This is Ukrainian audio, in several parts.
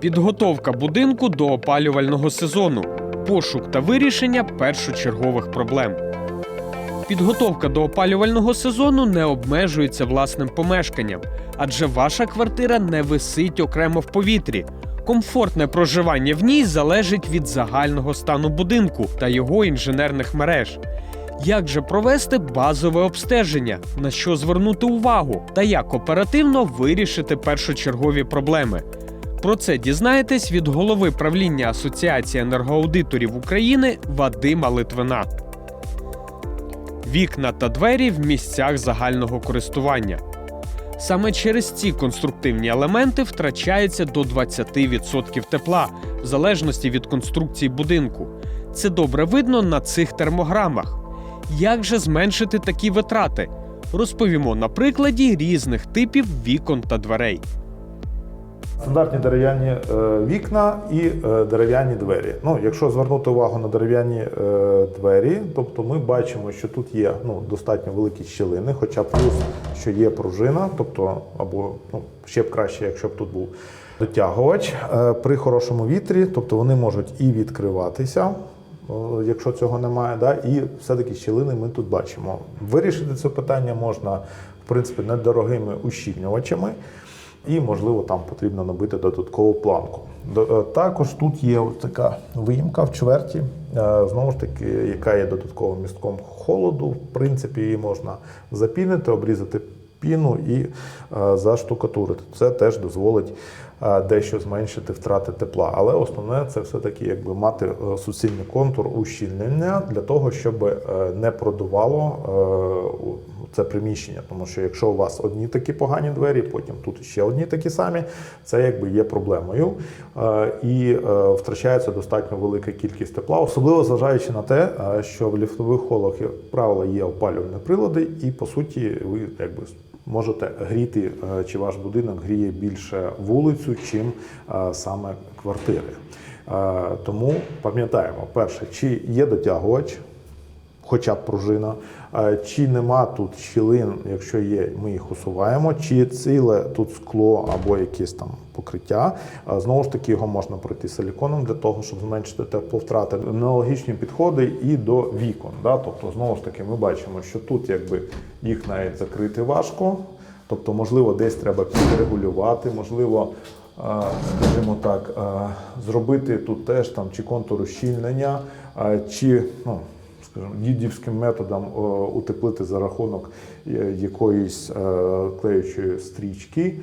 Підготовка будинку до опалювального сезону. Пошук та вирішення першочергових проблем. Підготовка до опалювального сезону не обмежується власним помешканням, адже ваша квартира не висить окремо в повітрі. Комфортне проживання в ній залежить від загального стану будинку та його інженерних мереж. Як же провести базове обстеження, на що звернути увагу, та як оперативно вирішити першочергові проблеми? Про це дізнаєтесь від голови правління Асоціації енергоаудиторів України Вадима Литвина. Вікна та двері в місцях загального користування. Саме через ці конструктивні елементи втрачається до 20% тепла, в залежності від конструкції будинку. Це добре видно на цих термограмах. Як же зменшити такі витрати? Розповімо на прикладі різних типів вікон та дверей. Стандартні дерев'яні е, вікна і е, дерев'яні двері. Ну, якщо звернути увагу на дерев'яні е, двері, тобто ми бачимо, що тут є ну, достатньо великі щілини, хоча плюс, що є пружина, тобто або ну, ще б краще, якщо б тут був дотягувач при хорошому вітрі, тобто вони можуть і відкриватися. Якщо цього немає, да, і все-таки щілини ми тут бачимо. Вирішити це питання можна, в принципі, недорогими ущільнювачами. І, можливо, там потрібно набити додаткову планку. Е, Також тут є така виїмка в чверті, е, знову ж таки, яка є додатковим містком холоду. В принципі, її можна запінити, обрізати піну і е, заштукатурити. Це теж дозволить дещо зменшити втрати тепла. Але основне це все-таки якби мати суцільний контур ущільнення для того, щоб не продувало це приміщення. Тому що якщо у вас одні такі погані двері, потім тут ще одні такі самі, це якби є проблемою. Е, І е, втрачається достатньо велика кількість тепла, особливо зважаючи на те, е, що в ліфтових холах, як правило, є опалювальні прилади, і по суті ви якби можете гріти, чи ваш будинок гріє більше вулицю, чим саме квартири. Тому пам'ятаємо, перше, чи є дотягувач, хоча б пружина, чи нема тут щілин, якщо є, ми їх усуваємо, чи ціле тут скло або якесь там покриття. Е, Знову ж таки, його можна пройти силіконом для того, щоб зменшити тепловтрати. Аналогічні підходи і до вікон. Да? Тобто, знову ж таки, ми бачимо, що тут якби їх навіть закрити важко. Тобто, можливо, десь треба підрегулювати, можливо, е, скажімо так, е, зробити тут теж там чи контур ущільнення, е, чи ну, скажімо, дідівським методом е, утеплити за рахунок е, якоїсь е, клеючої стрічки.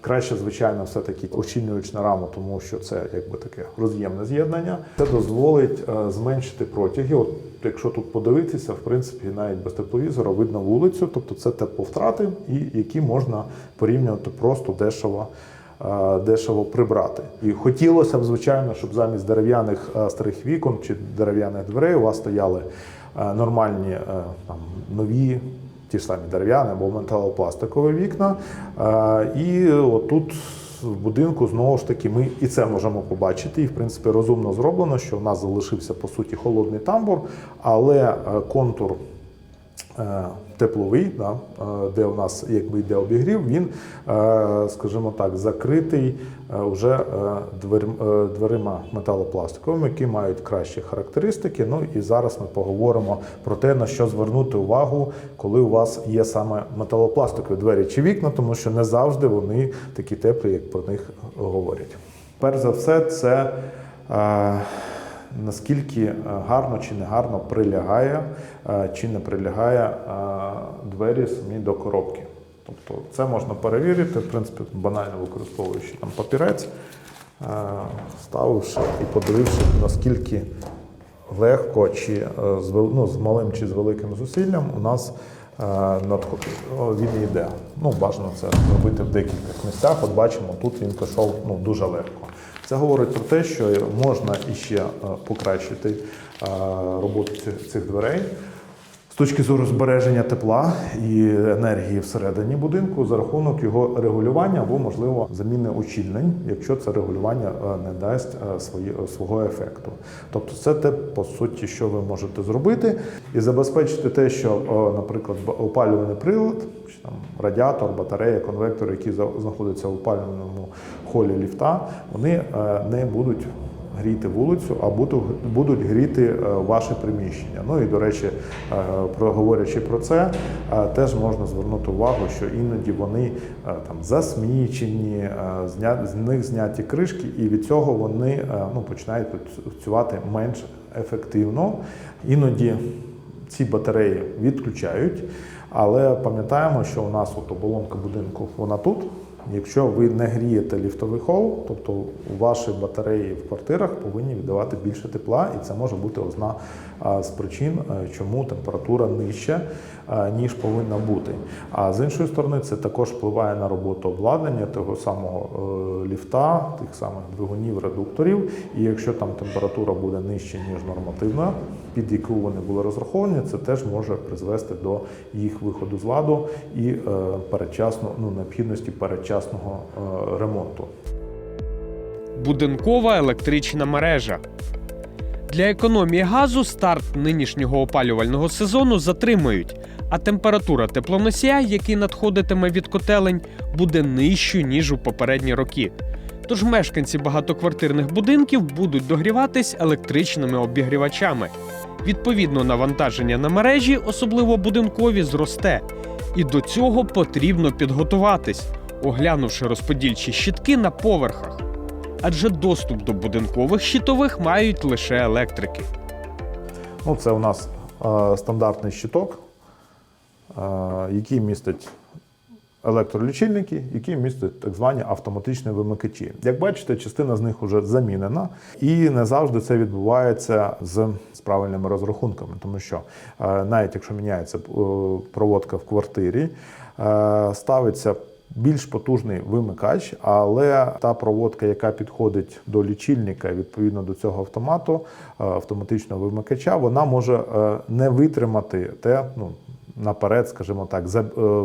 Краще, звичайно, все-таки ощільнювач на раму, тому що це якби таке роз'ємне з'єднання. Це дозволить зменшити протяги. От якщо тут подивитися, в принципі, навіть без тепловізора видно вулицю, тобто це тепловтрати, і які можна порівнювати просто дешево. Е, Дешево прибрати, і хотілося б, звичайно, щоб замість дерев'яних е, старих вікон чи дерев'яних дверей у вас стояли е, нормальні там нові ті ж самі дерев'яні або металопластикові вікна. І отут в будинку знову ж таки ми і це можемо побачити. І в принципі розумно зроблено, що в нас залишився по суті холодний тамбур, але контур. Тепловий, да, е, де у нас якби йде обігрів, він, е, скажімо так, закритий вже е, двер- дверима металопластиковими, які мають кращі характеристики. Ну і зараз ми поговоримо про те, на що звернути увагу, коли у вас є саме металопластикові двері чи вікна, тому що не завжди вони такі теплі, як про них говорять. Перш за все, це наскільки е, гарно чи не гарно прилягає е, чи не прилягає е, двері самі до коробки. Тобто це можна перевірити, в принципі, банально використовуючи там папірець, ставивши і подививши, наскільки легко чи з, ну, з малим чи з великим зусиллям у нас він йде. Ну, бажано це робити в декількох місцях. От бачимо, тут він пішов ну, дуже легко. Це говорить про те, що можна іще е, покращити е, роботу цих, цих дверей. З точки зору збереження тепла і енергії всередині будинку за рахунок його регулювання або, можливо, заміни очільнень, якщо це регулювання е, не дасть е, свої, свого ефекту. Тобто, це те, по суті, що ви можете зробити, і забезпечити те, що, е, наприклад, опалювальний прилад, чи там радіатор, батарея, конвектор, які знаходяться в опалювальному холі ліфта, вони е, не будуть гріти вулицю, а будуть, гріти е, ваше приміщення. Ну і до речі, е, про говорячи про це, е, теж можна звернути увагу, що іноді вони там засмічені, з них зняті кришки, і від цього вони ну, починають працювати менш ефективно. Іноді ці батареї відключають, але пам'ятаємо, що у нас от оболонка будинку вона тут. Якщо ви не грієте ліфтовий хол, тобто ваші батареї в квартирах повинні віддавати більше тепла, і це може бути одна з причин, е, чому температура нижча, е, ніж повинна бути. А з іншої сторони, це також впливає на роботу обладнання того самого е, ліфта, тих самих двигунів, редукторів. І якщо там температура буде нижча, ніж нормативна, під яку вони були розраховані, це теж може призвести до їх виходу з ладу і передчасно, ну, необхідності передчасного ремонту. Будинкова електрична мережа. Для економії газу старт нинішнього опалювального сезону затримують, а температура теплоносія, який надходитиме від котелень, буде нижчою, ніж у попередні роки. Тож мешканці багатоквартирних будинків будуть догріватись електричними обігрівачами. Відповідно, навантаження на мережі, особливо будинкові, зросте. І до цього потрібно підготуватись, оглянувши розподільчі щитки на поверхах адже доступ до будинкових щитових мають лише електрики. Ну, це у нас е, стандартний щиток, е, який містить електролічильники, які містять так звані автоматичні вимикачі. Як бачите, частина з них вже замінена, і не завжди це відбувається з, з правильними розрахунками, тому що е, навіть якщо міняється е, проводка в квартирі, е, ставиться більш потужний вимикач, але та проводка, яка підходить до лічильника, відповідно до цього автомату, е, автоматичного вимикача, вона може е, не витримати те, ну. Наперед, скажімо так, е,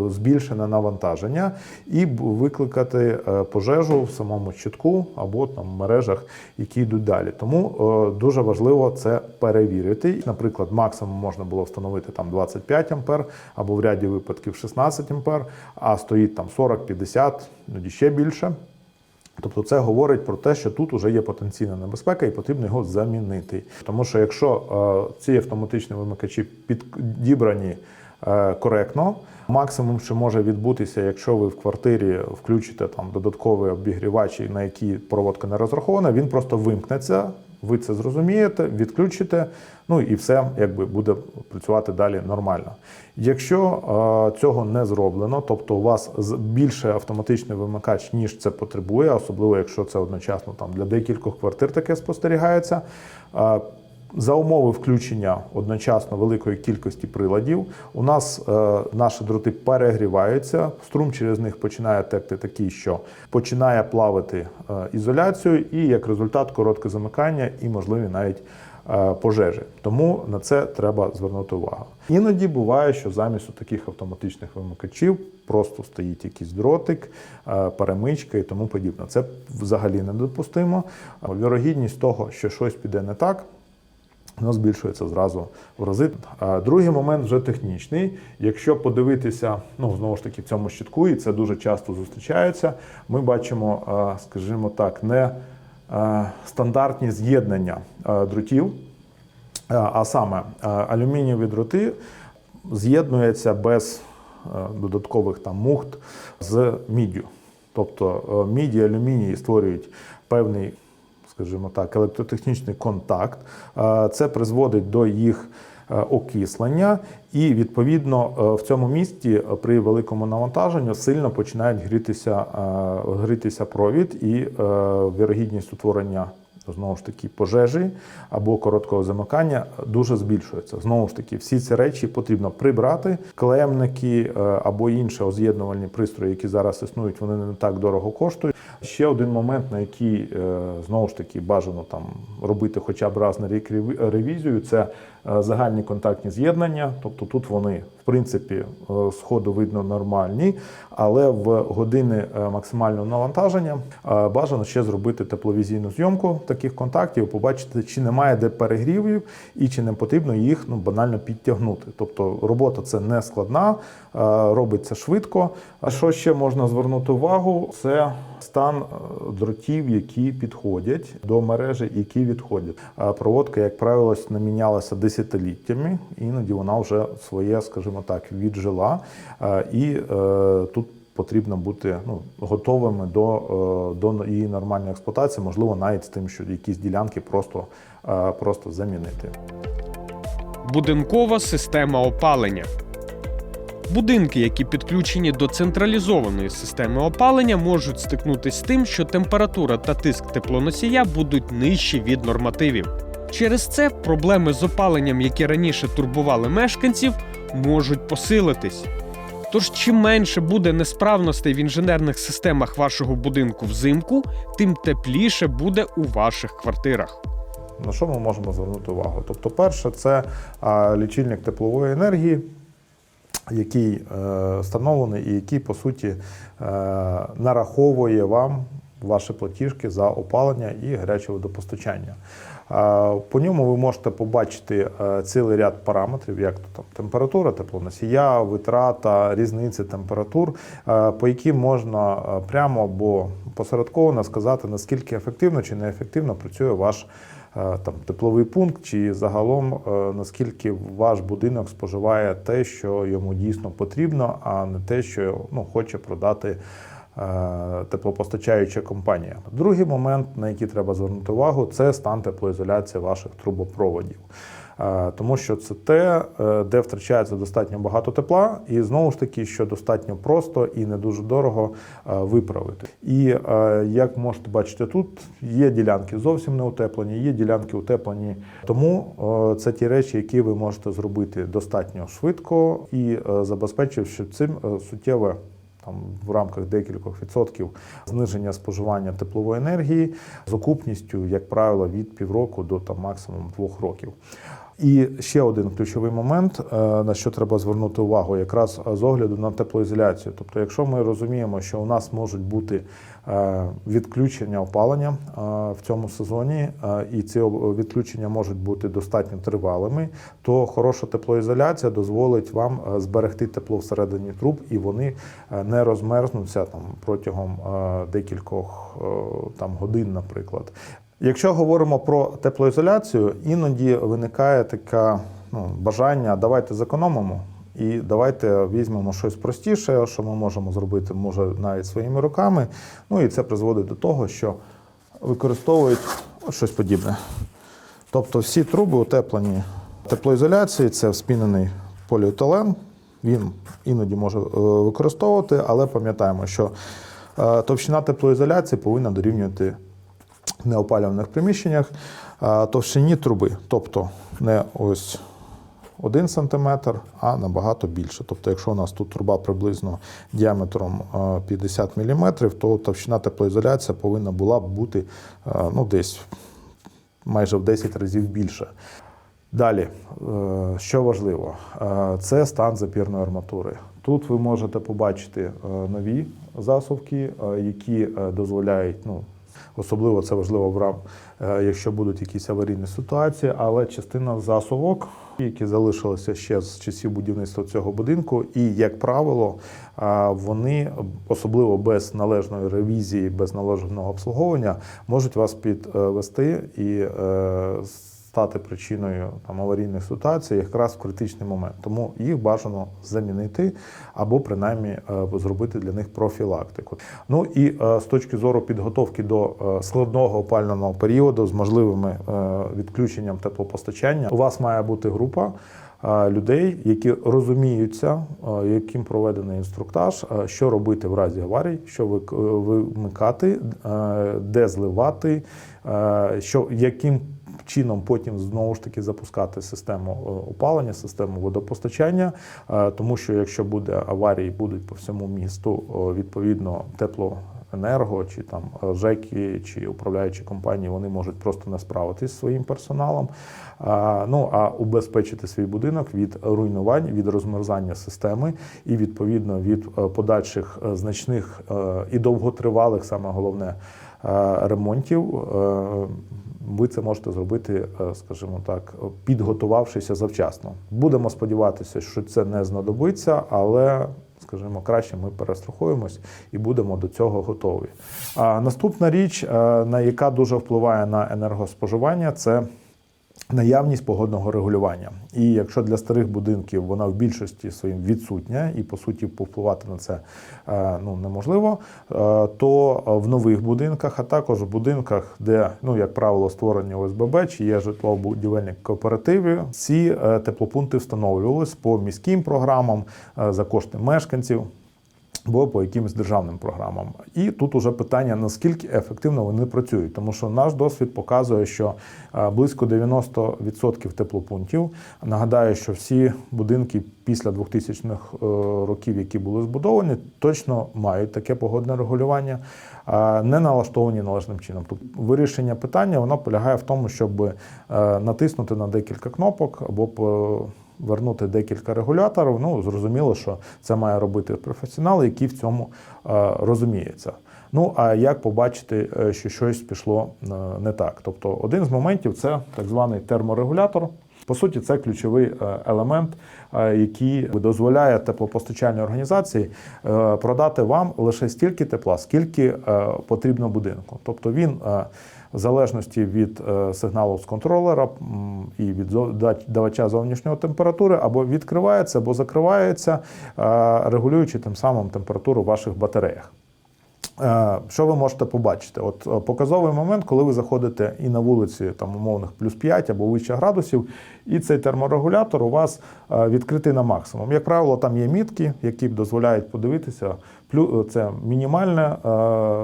збільшене навантаження і викликати е, пожежу в самому щитку або там в мережах, які йдуть далі. Тому е, дуже важливо це перевірити. Наприклад, максимум можна було встановити там 25 ампер або в ряді випадків 16 ампер, а стоїть там 40-50, іноді ще більше. Тобто це говорить про те, що тут вже є потенційна небезпека і потрібно його замінити. Тому що якщо е, ці автоматичні вимикачі підібрані коректно, максимум, що може відбутися, якщо ви в квартирі включите там додатковий обігрівач, на який проводка не розрахована, він просто вимкнеться. Ви це зрозумієте, відключите, ну і все якби буде працювати далі нормально. Якщо е, цього не зроблено, тобто у вас більше автоматичний вимикач, ніж це потребує, особливо якщо це одночасно там для декількох квартир таке спостерігається. е, за умови включення одночасно великої кількості приладів, у нас е, наші дроти перегріваються, струм через них починає текти такий, що починає плавити е, ізоляцію, і як результат коротке замикання і можливі навіть е, пожежі. Тому на це треба звернути увагу. Іноді буває, що замість таких автоматичних вимикачів просто стоїть якийсь дротик, е, перемичка і тому подібне. Це взагалі недопустимо. Вірогідність того, що щось піде не так, воно збільшується зразу в рази. Другий момент вже технічний. Якщо подивитися, ну знову ж таки, в цьому щитку, і це дуже часто зустрічається, ми бачимо, скажімо так, не стандартні з'єднання а, дротів, а саме алюмінієві дроти з'єднуються без е, додаткових там мухт з міддю. Тобто е, міді алюміній створюють певний скажімо так, електротехнічний контакт. Е, Це призводить до їх е, окислення, і відповідно е, в цьому місці е, при великому навантаженні сильно починають грітися, грітися провід, і вірогідність утворення знову ж таки пожежі або короткого замикання дуже збільшується. Знову ж таки, всі ці речі потрібно прибрати. Клемники е, або інші оз'єднувальні пристрої, які зараз існують, вони не так дорого коштують. Ще один момент, на який е, знову ж таки бажано там робити хоча б раз на рік ревізію, це е, загальні контактні з'єднання. Тобто тут вони, в принципі, е, з ходу видно нормальні, але в години максимального навантаження бажано ще зробити тепловізійну зйомку таких контактів, побачити, чи немає де перегрівів і чи не потрібно їх ну, банально підтягнути. Тобто робота це не складна, е, робиться швидко. А що ще можна звернути увагу? Це стан е, дротів, які підходять до мережі, які відходять. Проводка, як правило, не мінялася десятиліттями, іноді вона вже своє, скажімо так, віджила. Е, І тут потрібно бути ну, готовими до, е, до її нормальної експлуатації, можливо, навіть з тим, що якісь ділянки просто, е, просто замінити. Будинкова система опалення. Будинки, які підключені до централізованої системи опалення, можуть стикнутися з тим, що температура та тиск теплоносія будуть нижчі від нормативів. Через це проблеми з опаленням, які раніше турбували мешканців, можуть посилитись. Тож, чим менше буде несправностей в інженерних системах вашого будинку взимку, тим тепліше буде у ваших квартирах. На що ми можемо звернути увагу? Тобто, перше, це лічильник теплової енергії, який е, встановлений і який, по суті, е, нараховує вам ваші платіжки за опалення і гаряче водопостачання. По ньому ви можете побачити е, цілий ряд параметрів, як то там температура, теплоносія, витрата, різниці температур, е, по яким можна е, прямо або посередковано сказати, наскільки ефективно чи неефективно працює ваш там тепловий пункт, чи загалом наскільки ваш будинок споживає те, що йому дійсно потрібно, а не те, що ну, хоче продати теплопостачаюча компанія. Другий момент, на який треба звернути увагу, це стан теплоізоляції ваших трубопроводів. Е, Тому що це те, е, де втрачається достатньо багато тепла, і знову ж таки, що достатньо просто і не дуже дорого е, виправити. І е, як можете бачити, тут є ділянки зовсім не утеплені, є ділянки утеплені. Тому е, це ті речі, які ви можете зробити достатньо швидко і е, забезпечивши цим е, суттєве там в рамках декількох відсотків зниження споживання теплової енергії з окупністю, як правило, від півроку до там максимум двох років. І ще один ключовий момент, е, на що треба звернути увагу, якраз з огляду на теплоізоляцію. Тобто, якщо ми розуміємо, що у нас можуть бути е, відключення опалення е, в цьому сезоні, е, і ці відключення можуть бути достатньо тривалими, то хороша теплоізоляція дозволить вам е, зберегти тепло всередині труб, і вони е, не розмерзнуться там протягом е, декількох е, там годин, наприклад. Якщо говоримо про теплоізоляцію, іноді виникає таке ну, бажання давайте зекономимо і давайте візьмемо щось простіше, що ми можемо зробити, може навіть своїми руками. Ну і це призводить до того, що використовують щось подібне. Тобто всі труби утеплені теплоізоляції, це вспінений поліетилен. Він іноді може е, використовувати, але пам'ятаємо, що е, товщина теплоізоляції повинна дорівнювати неопалюваних приміщеннях товщині труби. Тобто не ось 1 см, а набагато більше. Тобто, якщо у нас тут труба приблизно діаметром е, 50 мм, то товщина теплоізоляції повинна була б бути ну, десь майже в 10 разів більше. Далі, е, що важливо, е, це стан запірної арматури. Тут ви можете побачити е, нові засувки, які дозволяють, ну, особливо це важливо в рам, е, якщо будуть якісь аварійні ситуації, але частина засувок, які залишилися ще з часів будівництва цього будинку, і, як правило, е, вони, особливо без належної ревізії, без належного обслуговування, можуть вас підвести і е, стати причиною там, аварійних ситуацій якраз в критичний момент. Тому їх бажано замінити або принаймні е, зробити для них профілактику. Ну і е, з точки зору підготовки до е, складного опального періоду з можливими відключенням теплопостачання, у вас має бути група. людей, які розуміються, яким проведений інструктаж, що робити в разі аварій, що вимикати, де зливати, що яким чином потім знову ж таки запускати систему е, опалення, систему водопостачання, Е, тому що якщо буде аварії, будуть по всьому місту, о, відповідно теплоенерго чи там е, ЖЕКи чи управляючі компанії, вони можуть просто не справитись зі своїм персоналом. А, Ну а убезпечити свій будинок від руйнувань, від розмерзання системи і відповідно від е, подальших е, значних е, і довготривалих, саме головне, е, ремонтів. е, ви це можете зробити, е, скажімо так, підготувавшися завчасно. Будемо сподіватися, що це не знадобиться, але, скажімо, краще ми перестрахуємось і будемо до цього готові. А наступна річ, е, на яка дуже впливає на енергоспоживання, це наявність погодного регулювання. І якщо для старих будинків вона в більшості своїм відсутня, і по суті повпливати на це е, ну, неможливо, е, то в нових будинках, а також в будинках, де, ну, як правило, створені ОСББ чи є житлово-будівельні кооперативи, ці е, теплопункти встановлювалися по міським програмам за кошти мешканців або по якимось державним програмам. І тут уже питання, наскільки ефективно вони працюють, тому що наш досвід показує, що е, близько 90% теплопунктів. Нагадаю, що всі будинки після 2000-х е, років, які були збудовані, точно мають таке погодне регулювання, а не налаштовані належним чином. Тобто вирішення питання воно полягає в тому, щоб е, натиснути на декілька кнопок або по вернути декілька регуляторів. Ну, зрозуміло, що це має робити професіонал, який в цьому е, розуміється. Ну, а як побачити, е, що щось пішло е, не так? Тобто, один з моментів це так званий терморегулятор. По суті, це ключовий елемент, який дозволяє теплопостачальній організації продати вам лише стільки тепла, скільки потрібно будинку. Тобто він в залежності від е, сигналу з контролера і від давача зовнішньої температури або відкривається, або закривається, е, регулюючи тим самим температуру в ваших батареях. Е, Що ви можете побачити? От е, показовий момент, коли ви заходите і на вулиці там умовних плюс 5 або вище градусів, і цей терморегулятор у вас е, відкритий на максимум. Як правило, там є мітки, які дозволяють подивитися, це мінімальне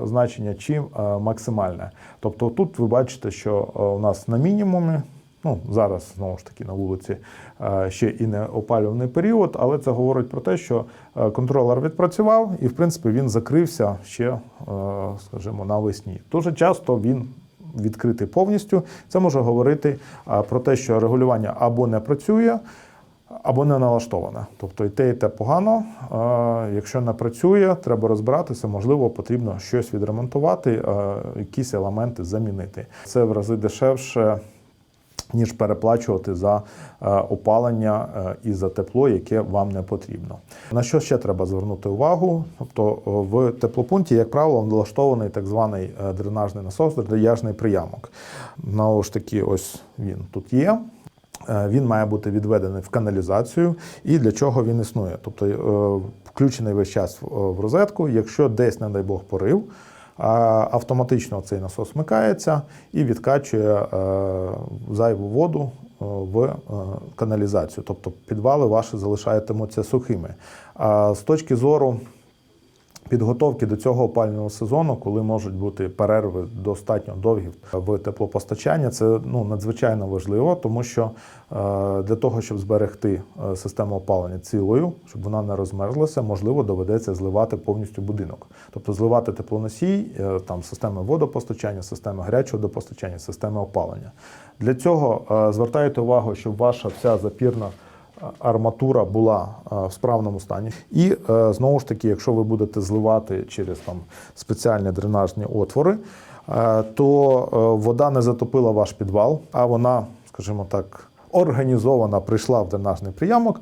значення чи максимальне. Тобто тут ви бачите, що у нас на мінімумі. Ну, зараз знову ж таки на вулиці е, ще і не опалюваний період, але це говорить про те, що е, контролер відпрацював і, в принципі, він закрився ще, е, скажімо, навесні. Дуже часто він відкритий повністю. Це може говорити про те, що регулювання або не працює, або не налаштоване. Тобто і те, і те погано. Якщо не працює, треба розбиратися, можливо, потрібно щось відремонтувати, якісь елементи замінити. Це в рази дешевше ніж переплачувати за е, опалення е, і за тепло, яке вам не потрібно. На що ще треба звернути увагу? Тобто в теплопункті, як правило, налаштований так званий е, дренажний насос, дренажний приямок. Знову ж таки, ось він тут є. Е, Він має бути відведений в каналізацію. І для чого він існує? Тобто е, включений весь час в розетку. Якщо десь, не дай Бог, порив, автоматично цей насос смикається і відкачує е, зайву воду е, в е, каналізацію. Тобто підвали ваші залишатимуться сухими. З точки зору підготовки до цього опалювального сезону, коли можуть бути перерви достатньо довгі в теплопостачання, це ну надзвичайно важливо, тому що е, для того, щоб зберегти е, систему опалення цілою, щоб вона не розмерзлася, можливо, доведеться зливати повністю будинок, тобто зливати теплоносій, е, там системи водопостачання, системи гарячого водопостачання, системи опалення. Для цього звертайте увагу, щоб ваша вся запірна арматура була е, в справному стані. І е, знову ж таки, якщо ви будете зливати через там спеціальні дренажні отвори, е, то вода не затопила ваш підвал, а вона, скажімо так, організована прийшла в дренажний приямок,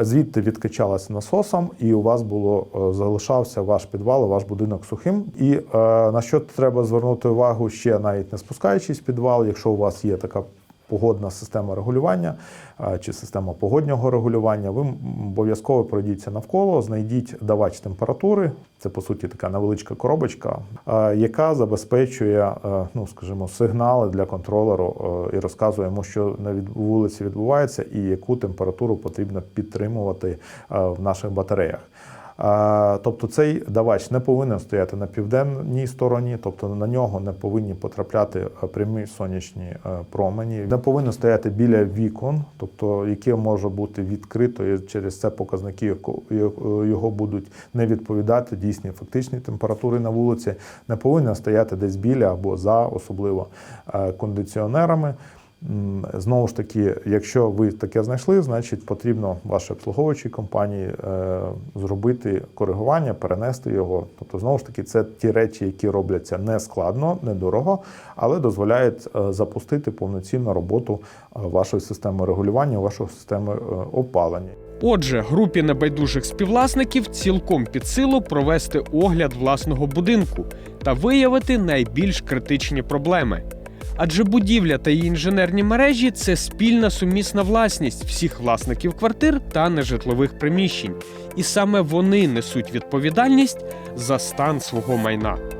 звідти відкачалася насосом, і у вас було залишався ваш підвал, ваш будинок сухим. І на що треба звернути увагу ще навіть не спускаючись в підвал, якщо у вас є така погодна система регулювання чи система погоднього регулювання, ви обов'язково пройдіться навколо, знайдіть давач температури. Це по суті така невеличка коробочка, яка забезпечує, ну скажімо, сигнали для контролеру і розказує йому, що на від- вулиці відбувається, і яку температуру потрібно підтримувати в наших батареях. Тобто цей давач не повинен стояти на південній стороні, тобто на нього не повинні потрапляти е, прямі сонячні е, промені, не повинен стояти біля вікон, тобто яке може бути відкрито, і через це показники його будуть не відповідати дійсній фактичній температурі на вулиці, не повинен стояти десь біля або за, особливо е, кондиціонерами. Знову ж таки, якщо ви таке знайшли, значить потрібно вашій обслуговуючій компанії е, зробити коригування, перенести його. Тобто, знову ж таки, це ті речі, які робляться не складно, недорого, але дозволяють е, запустити повноцінну роботу е, вашої системи регулювання, вашої системи опалення. Отже, групі небайдужих співвласників цілком під силу провести огляд власного будинку та виявити найбільш критичні проблеми. Адже будівля та її інженерні мережі це спільна сумісна власність всіх власників квартир та нежитлових приміщень, і саме вони несуть відповідальність за стан свого майна.